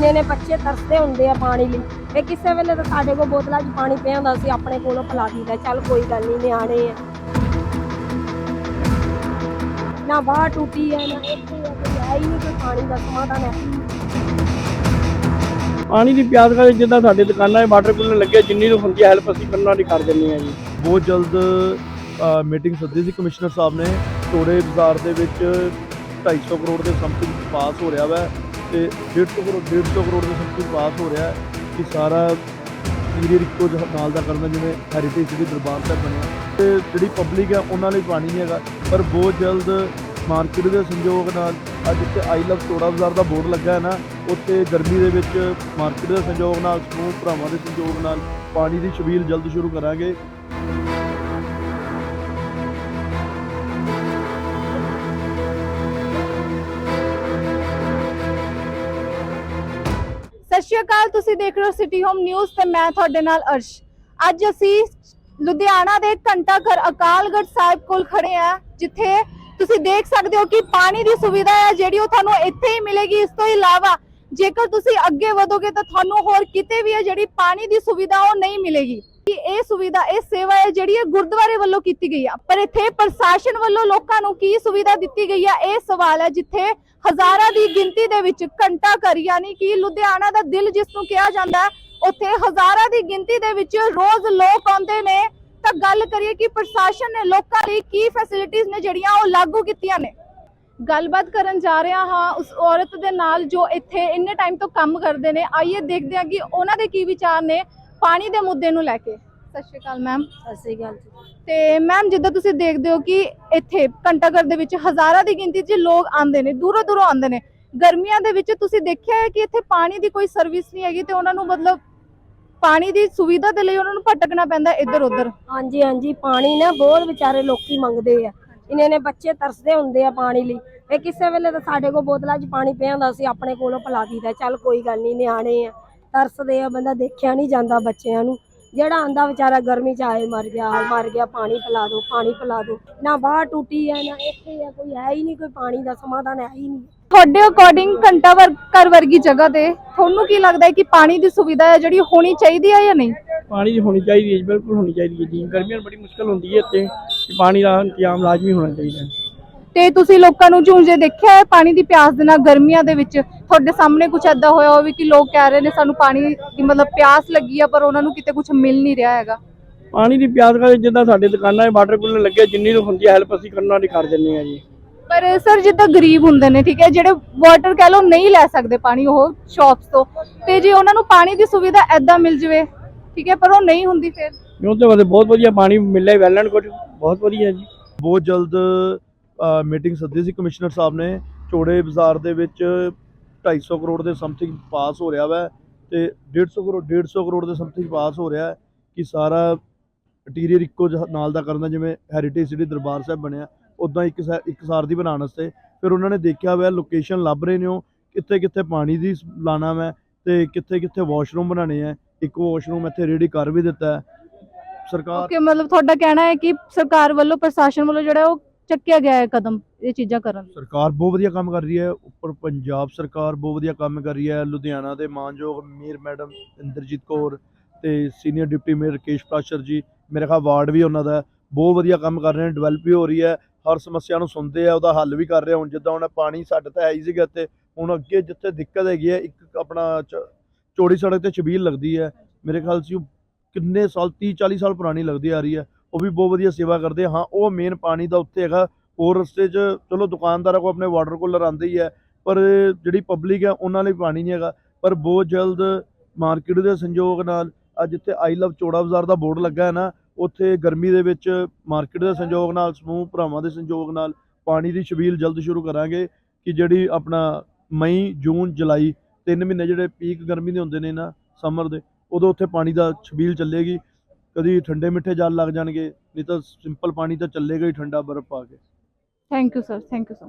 ਇੰਨੇ ਨੇ ਬੱਚੇ ਤਰਸਦੇ ਹੁੰਦੇ ਆ ਪਾਣੀ ਲਈ। ਇਹ ਕਿਸੇ ਵੇਲੇ ਤਾਂ ਸਾਡੇ ਕੋਲ ਬੋਤਲਾਂ 'ਚ ਪਾਣੀ ਪਿਆ ਹੁੰਦਾ ਸੀ ਆਪਣੇ ਕੋਲੋਂ ਪਿਲਾ ਦਈਦਾ। ਚੱਲ ਕੋਈ ਗੱਲ ਨਹੀਂ ਨਿਆਣੇ ਆ। ਨਾ ਬਾਹਰ ਟੂਟੀ ਹੈ ਨਾ ਇੱਥੇ ਹੈ ਕੋਈ ਹੈ ਨਹੀਂ ਕੋਈ ਪਾਣੀ ਦਾ ਸਮਾਧਾਨ ਹੈ। ਪਾਣੀ ਦੀ ਪਿਆਸ ਕਰਕੇ ਜਿੱਦਾਂ ਸਾਡੇ ਦੁਕਾਨਾਂ 'ਤੇ ਵਾਟਰ ਕੂਲਰ ਲੱਗੇ ਜਿੰਨੀ ਨੂੰ ਹੁੰਦੀ ਹੈਲਪ ਅਸੀਂ ਕਰਨਾ ਦੀ ਕਰ ਦਿੰਦੇ ਆ ਜੀ। ਬਹੁਤ ਜਲਦ ਮੀਟਿੰਗ ਸੱਦੀ ਸੀ ਕਮਿਸ਼ਨਰ ਸਾਹਿਬ ਨੇ। ਟੋੜੇ ਬਾਜ਼ਾਰ ਦੇ ਵਿੱਚ 250 ਕਰੋੜ ਦੇ ਸਮਥਿੰਗ ਪਾਸ ਹੋ ਰਿਹਾ ਵਾ। ਤੇ 150 ਕਰੋੜ 150 ਕਰੋੜ ਦੇ ਸਮਥਿੰਗ ਪਾਸ ਹੋ ਰਿਹਾ ਕਿ ਸਾਰਾ ਇੰਟੀਰੀਅਰ ਇੱਕੋ ਜਿਹਾ ਨਾਲ ਦਾ ਕਰਨਾ ਜਿਵੇਂ ਹੈਰੀਟੇਜ ਸਿਟੀ ਦਰਬਾਰ ਸਾਹਿਬ ਬਣਿਆ। ਤੇ ਜਿਹੜੀ ਪਬਲਿਕ ਹੈ ਉਹਨਾਂ ਲਈ ਪਾਣੀ ਨਹੀਂ ਹੈਗਾ, ਪਰ ਬਹੁਤ ਜਲਦ ਮਾਰਕੀਟ ਦੇ ਸੰਯੋਗ ਨਾਲ ਅੱਜ ਇੱਥੇ ਆਈ ਲਵ ਟੋੜਾ ਬਾਜ਼ਾਰ ਦਾ ਬੋਰਡ ਲੱਗਾ ਹੈ ਨਾ, ਉੱਥੇ ਗਰਮੀ ਦੇ ਵਿੱਚ ਮਾਰਕੀਟ ਦੇ ਸੰਯੋਗ ਨਾਲ, ਸਮੂਹ ਭਰਾਵਾਂ ਦੇ ਸੰਯੋਗ ਨਾਲ ਪਾਣੀ ਦੀ ਛਬੀਲ ਜਲਦ ਸ਼ੁਰੂ ਕਰਾਂਗੇ। ਸ਼੍ਰੀ ਅਕਾਲ, ਤੁਸੀਂ ਦੇਖ ਰਹੇ ਹੋ ਸਿਟੀ ਹੋਮ ਨਿਊਜ਼ ਤੇ ਮੈਂ ਤੁਹਾਡੇ ਨਾਲ ਅਰਸ਼। ਅੱਜ ਅਸੀਂ ਲੁਧਿਆਣਾ ਦੇ ਘੰਟਾ ਘਰ ਅਕਾਲਗੜ੍ਹ ਸਾਹਿਬ ਕੋਲ ਖੜੇ ਆ ਜਿੱਥੇ ਤੁਸੀਂ ਦੇਖ ਸਕਦੇ ਹੋ ਕਿ ਪਾਣੀ ਦੀ ਸੁਵਿਧਾ ਹੈ ਜਿਹੜੀ ਉਹ ਤੁਹਾਨੂੰ ਇੱਥੇ ਹੀ ਮਿਲੇਗੀ। ਇਸ ਤੋਂ ਇਲਾਵਾ ਜੇਕਰ ਤੁਸੀਂ ਅੱਗੇ ਵਧੋਗੇ ਤਾਂ ਤੁਹਾਨੂੰ ਹੋਰ ਕਿਤੇ ਵੀ ਹੈ ਜਿਹੜੀ ਪਾਣੀ ਦੀ ਸੁਵਿਧਾ ਉਹ ਨਹੀਂ ਮਿਲੇਗੀ। ਕਿ ਇਹ ਸੁਵਿਧਾ, ਇਹ ਸੇਵਾ ਹੈ ਜਿਹੜੀ ਇਹ ਗੁਰਦੁਆਰੇ ਵੱਲੋਂ ਕੀਤੀ ਗਈ ਆ। ਪਰ ਇੱਥੇ ਪ੍ਰਸ਼ਾਸਨ ਵੱਲੋਂ ਲੋਕਾਂ ਨੂੰ ਕੀ ਸੁਵਿਧਾ ਦਿੱਤੀ ਗਈ ਆ? ਇਹ ਸਵਾਲ ਹੈ ਜਿੱਥੇ ਹਜ਼ਾਰਾਂ ਦੀ ਗਿਣਤੀ ਦੇ ਵਿੱਚ ਘੰਟਾ ਘਰ, ਯਾਨੀ ਕਿ ਲੁਧਿਆਣਾ ਦਾ ਦਿਲ ਜਿਸ ਨੂੰ ਕਿਹਾ ਜਾਂਦਾ ਹੈ ਉੱਥੇ ਹਜ਼ਾਰਾਂ ਦੀ ਗਿਣਤੀ ਦੇ ਵਿੱਚ ਰੋਜ਼ ਲੋਕ ਆਉਂਦੇ ਨੇ। ਤਾਂ ਗੱਲ ਕਰੀਏ ਕਿ ਪ੍ਰਸ਼ਾਸਨ ਨੇ ਲੋਕਾਂ ਲਈ ਕੀ ਫੈਸਿਲਿਟੀਆਂ ਨੇ ਜਿਹੜੀਆਂ ਉਹ ਲਾਗੂ ਕੀਤੀਆਂ ਨੇ? ਗੱਲਬਾਤ ਕਰਨ ਜਾ ਰਿਹਾ ਹਾਂ ਉਸ ਔਰਤ ਦੇ ਨਾਲ ਜੋ ਇੱਥੇ ਇੰਨੇ ਟਾਈਮ ਤੋਂ ਕੰਮ ਕਰਦੇ ਨੇ ਆਈਏ ਦੇਖਦੇ ਹਾਂ ਕਿ ਉਹਨਾਂ ਦੇ ਕੀ ਵਿਚਾਰ ਨੇ ਪਾਣੀ ਦੇ ਮੁੱਦੇ ਨੂੰ ਲੈ ਕੇ। ਸਤਿ ਸ਼੍ਰੀ ਅਕਾਲ ਮੈਮ ਸਤਿ ਸ੍ਰੀ ਅਕਾਲ ਜੀ। ਤੇ ਮੈਮ ਜਿੱਦਾਂ ਤੁਸੀਂ ਦੇਖਦੇ ਹੋ ਕਿ ਇੱਥੇ ਘੰਟਾਘਰ ਦੇ ਵਿੱਚ ਹਜ਼ਾਰਾਂ ਦੀ ਗਿਣਤੀ 'ਚ ਲੋਕ ਆਉਂਦੇ ਨੇ ਦੂਰੋਂ ਦੂਰੋਂ ਆਉਂਦੇ ਨੇ। ਗਰਮੀਆਂ ਦੇ ਵਿੱਚ ਤੁਸੀਂ ਦੇਖਿਆ ਹੈ ਕਿ ਇੱਥੇ ਪਾਣੀ ਦੀ ਕੋਈ ਸਰਵਿਸ ਨਹੀਂ ਹੈਗੀ ਤੇ ਉਹਨਾਂ ਨੂੰ ਮਤਲਬ ਪਾਣੀ ਦੀ ਸੁਵਿਧਾ ਦੇ ਲਈ ਉਹਨਾਂ ਨੂੰ ਭਟਕਣਾ ਪੈਂਦਾ ਇੱਧਰ ਉੱਧਰ ਹਾਂਜੀ ਹਾਂਜੀ। ਪਾਣੀ ਨਾ ਬਹੁਤ ਵਿਚਾਰੇ ਲੋਕੀ ਮੰਗਦੇ ਆ। ਇੰਨੇ ਨੇ ਬੱਚੇ ਤਰਸਦੇ ਹੁੰਦੇ ਆ ਪਾਣੀ ਲਈ। ਇਹ ਕਿਸੇ ਵੇਲੇ ਤਾਂ ਸਾਡੇ ਕੋਲ ਬੋਤਲਾਂ 'ਚ ਪਾਣੀ ਪਿਆ ਹੁੰਦਾ ਸੀ, ਆਪਣੇ ਕੋਲੋਂ ਪਿਲਾ ਦਈਦਾ ਚੱਲ ਕੋਈ ਗੱਲ ਨਹੀਂ ਨਿਆਣੇ ਆ, ਤਰਸਦੇ ਆ ਬੰਦਾ, ਦੇਖਿਆ ਨਹੀਂ ਜਾਂਦਾ ਬੱਚਿਆਂ ਨੂੰ। ਜਿਹੜਾ ਆਂਦਾ ਵਿਚਾਰਾ ਗਰਮੀ 'ਚ ਆਏ, ਮਰ ਗਿਆ ਹਾਏ ਮਰ ਗਿਆ, ਪਾਣੀ ਪਿਲਾ ਦਿਓ ਪਾਣੀ ਪਿਲਾ ਦਿਓ ਨਾ ਬਾਹਰ ਟੁੱਟੀ ਹੈ ਨਾ ਇੱਥੇ ਹੈ ਕੋਈ ਹੈ ਹੀ ਨਹੀਂ ਕੋਈ ਪਾਣੀ ਦਾ ਸਮਾਧਾਨ ਹੈ ਹੀ ਨਹੀਂ ਤੁਹਾਡੇ ਅਕੋਰਡਿੰਗ ਘੰਟਾ ਵਰ ਘਰ ਵਰਗੀ ਜਗ੍ਹਾ ਤੇ ਤੁਹਾਨੂੰ ਕੀ ਲੱਗਦਾ ਹੈ ਕਿ ਪਾਣੀ ਦੀ ਸੁਵਿਧਾ ਹੈ ਜਿਹੜੀ ਹੋਣੀ ਚਾਹੀਦੀ ਹੈ ਜਾਂ ਨਹੀਂ? ਪਾਣੀ ਦੀ ਹੋਣੀ ਚਾਹੀਦੀ ਹੈ ਬਿਲਕੁਲ ਹੋਣੀ ਚਾਹੀਦੀ ਹੈ ਜੀ। ਗਰਮੀਆਂ ਬੜੀ ਮੁਸ਼ਕਲ ਹੁੰਦੀ ਹੈ ਇੱਥੇ ਕਿ ਪਾਣੀ ਦਾ ਇੰਤਜ਼ਾਮ ਲਾਜ਼ਮੀ ਹੋਣਾ ਚਾਹੀਦਾ ਹੈ। ਤੇ ਤੁਸੀਂ ਲੋਕਾਂ ਨੂੰ ਝੂੰਝੇ ਦੇਖਿਆ ਹੈ ਪਾਣੀ ਦੀ ਪਿਆਸ ਦੇ ਨਾਲ ਗਰਮੀਆਂ ਦੇ ਵਿੱਚ? ਤੁਹਾਡੇ ਸਾਹਮਣੇ ਕੁਝ ਐਦਾਂ ਹੋਇਆ ਹੋਵੇ ਕਿ ਲੋਕ ਕਹਿ ਰਹੇ ਨੇ ਸਾਨੂੰ ਪਾਣੀ ਦੀ ਮਤਲਬ ਪਿਆਸ ਲੱਗੀ ਆ ਪਰ ਉਹਨਾਂ ਨੂੰ ਕਿਤੇ ਕੁਝ ਮਿਲ ਨਹੀਂ ਰਿਹਾ ਹੈਗਾ। ਪਾਣੀ ਦੀ ਪਿਆਸ ਕਰਕੇ ਜਿੱਦਾਂ ਸਾਡੇ ਦੁਕਾਨਾਂ 'ਤੇ ਵਾਟਰ ਕੂਲਰ ਲੱਗੇ ਜਿੰਨੀ ਨੂੰ ਹੁੰਦੀ ਹੈਲਪ ਅਸੀਂ ਕਰਨਾ ਦੀ ਕਰ ਦਿੰਦੇ ਆ ਜੀ। ਪਰ ਸਰ ਜਿੱਦਾਂ ਗਰੀਬ ਹੁੰਦੇ ਨੇ ਠੀਕ ਹੈ ਜਿਹੜੇ ਵਾਟਰ ਕਹਿ ਲਓ ਨਹੀਂ ਲੈ ਸਕਦੇ ਪਾਣੀ ਉਹ ਸ਼ਾਪਸ ਤੋਂ ਤੇ ਜੇ ਉਹਨਾਂ ਨੂੰ ਪਾਣੀ ਦੀ ਸੁਵਿਧਾ ਐਦਾਂ ਮਿਲ ਜਵੇ ਠੀਕ ਹੈ ਪਰ ਉਹ ਨਹੀਂ ਹੁੰਦੀ ਫਿਰ। ਕਿਉਂ ਤੇ ਵੈਸੇ ਬਹੁਤ ਵਧੀਆ ਪਾਣੀ ਮਿਲਿਆ ਵੈਲ ਐਂਡ ਗੁੱਡ ਬਹੁਤ ਵਧੀਆ ਜੀ। ਬਹੁਤ ਜਲਦ ਮੀਟਿੰਗ ਸੱਦੀ ਸੀ ਕਮਿਸ਼ਨਰ ਸਾਹਿਬ ਨੇ ਚੋੜੇ ਬਾਜ਼ਾਰ ਦੇ ਵਿੱਚ 250 ਕਰੋੜ ਦੇ ਸਮਥਿੰਗ ਪਾਸ ਹੋ ਰਿਹਾ ਵਾ ਤੇ 150 ਕਰੋੜ 150 ਕਰੋੜ ਦੇ ਸਮਥਿੰਗ ਪਾਸ ਹੋ ਰਿਹਾ ਕਿ ਸਾਰਾ ਇੰਟੀਰੀਅਰ ਇੱਕੋ ਨਾਲ ਦਾ ਕਰਨਾ ਜਿਵੇਂ ਹੈਰੀਟੇਜ ਸਿਟੀ ਦਰਬਾਰ ਸਾਹਿਬ ਬਣਿਆ ਉਦਾਂ ਇੱਕ ਇੱਕ ਸਾਰ ਦੀ ਬਣਾਉਣ ਵਾਸਤੇ। ਫਿਰ ਉਹਨਾਂ ਨੇ ਦੇਖਿਆ ਹੋਇਆ ਲੋਕੇਸ਼ਨ ਲੱਭ ਰਹੇ ਨੇ ਉਹ। ਕਿੱਥੇ ਕਿੱਥੇ ਪਾਣੀ ਦੀ ਲਾਣਾ ਵਾ ਤੇ ਕਿੱਥੇ ਕਿੱਥੇ ਵਾਸ਼ਰੂਮ ਬਣਾਉਣੇ ਆ। ਇੱਕ ਵਾਸ਼ਰੂਮ ਇੱਥੇ ਰੈਡੀ ਕਰ ਵੀ ਦਿੱਤਾ ਹੈ। ਸਰਕਾਰ ਓਕੇ ਮਤਲਬ ਤੁਹਾਡਾ ਕਹਿਣਾ ਹੈ ਕਿ ਸਰਕਾਰ ਵੱਲੋਂ ਪ੍ਰਸ਼ਾਸਨ ਵੱਲੋਂ ਜਿਹੜਾ ਉਹ ਚੱਕਿਆ ਗਿਆ ਹੈ ਕਦਮ ਇਹ ਚੀਜ਼ਾਂ ਕਰਨ ਲਈ? ਸਰਕਾਰ ਬਹੁਤ ਵਧੀਆ ਕੰਮ ਕਰ ਰਹੀ ਹੈ। ਉੱਪਰ ਪੰਜਾਬ ਸਰਕਾਰ ਬਹੁਤ ਵਧੀਆ ਕੰਮ ਕਰ ਰਹੀ ਹੈ। ਲੁਧਿਆਣਾ ਦੇ ਮਾਨਯੋਗ ਮੇਅਰ ਮੈਡਮ ਇੰਦਰਜੀਤ ਕੌਰ ਤੇ senior deputy mayor Rakesh Prashar ji ਮੇਰੇ ਖਿਆਲ ਵਾਰਡ ਵੀ ਉਹਨਾਂ ਦਾ ਹੈ। ਬਹੁਤ ਵਧੀਆ ਕੰਮ ਕਰ ਰਹੇ ਨੇ। ਡਿਵੈਲਪ ਵੀ ਹੋ ਰਹੀ ਹੈ। ਹਰ ਸਮੱਸਿਆ ਨੂੰ ਸੁਣਦੇ ਆ, ਉਹਦਾ ਹੱਲ ਵੀ ਕਰ ਰਹੇ। ਹੁਣ ਜਿੱਦਾਂ ਹੁਣ ਪਾਣੀ ਸਾਡੇ ਤਾਂ ਹੈ ਹੀ ਸੀਗਾ ਇੱਥੇ, ਹੁਣ ਅੱਗੇ ਜਿੱਥੇ ਦਿੱਕਤ ਹੈਗੀ ਹੈ ਇੱਕ ਆਪਣਾ ਚ- ਚੌੜੀ ਸੜਕ ਤੇ ਛਬੀਲ ਲੱਗਦੀ ਹੈ ਮੇਰੇ ਖਿਆਲ ਸੀ ਉਹ ਕਿੰਨੇ ਸਾਲ 30 40 ਸਾਲ ਪੁਰਾਣੀ ਲੱਗਦੀ ਆ ਰਹੀ ਹੈ ਉਹ ਵੀ ਬਹੁਤ ਵਧੀਆ ਸੇਵਾ ਕਰਦੇ ਹਾਂ, ਉਹ ਮੇਨ ਪਾਣੀ ਦਾ ਉੱਥੇ ਹੈਗਾ, ਹੋਰ ਰਸਤੇ 'ਚ ਚਲੋ ਦੁਕਾਨਦਾਰਾਂ ਕੋ ਆਪਣੇ ਵਾਟਰ ਕੂਲਰ ਆਉਂਦੇ ਹੀ ਹੈ ਪਰ ਜਿਹੜੀ ਪਬਲਿਕ ਹੈ ਉਹਨਾਂ ਲਈ ਪਾਣੀ ਨਹੀਂ ਹੈਗਾ। ਪਰ ਬਹੁਤ ਜਲਦ ਮਾਰਕੀਟ ਦੇ ਸੰਯੋਗ ਨਾਲ ਅੱਜ ਇੱਥੇ ਆਈ ਲਵ ਚੋੜਾ ਬਾਜ਼ਾਰ ਦਾ ਬੋਰਡ ਲੱਗਾ ਹੈ ਨਾ ਉੱਥੇ ਗਰਮੀ ਦੇ ਵਿੱਚ ਮਾਰਕੀਟ ਦੇ ਸੰਯੋਗ ਨਾਲ, ਸਮੂਹ ਭਰਾਵਾਂ ਦੇ ਸੰਯੋਗ ਨਾਲ ਪਾਣੀ ਦੀ ਛਬੀਲ ਜਲਦ ਸ਼ੁਰੂ ਕਰਾਂਗੇ ਕਿ ਜਿਹੜੀ ਆਪਣਾ ਮਈ, ਜੂਨ, ਜੁਲਾਈ ਤਿੰਨ ਮਹੀਨੇ ਜਿਹੜੇ ਪੀਕ ਗਰਮੀ ਦੇ ਹੁੰਦੇ ਨੇ ਨਾ ਸਮਰ ਦੇ, ਉਦੋਂ ਉੱਥੇ ਪਾਣੀ ਦਾ ਛਬੀਲ ਚੱਲੇਗੀ। ਕਦੀ ਠੰਡੇ ਮਿੱਠੇ ਜਲ ਲੱਗ ਜਾਣਗੇ, ਨਹੀਂ ਤਾਂ ਸਿੰਪਲ ਪਾਣੀ ਤਾਂ ਚੱਲੇਗਾ ਹੀ ਠੰਡਾ ਬਰਫ਼ ਪਾ ਕੇ। Thank you sir thank you so much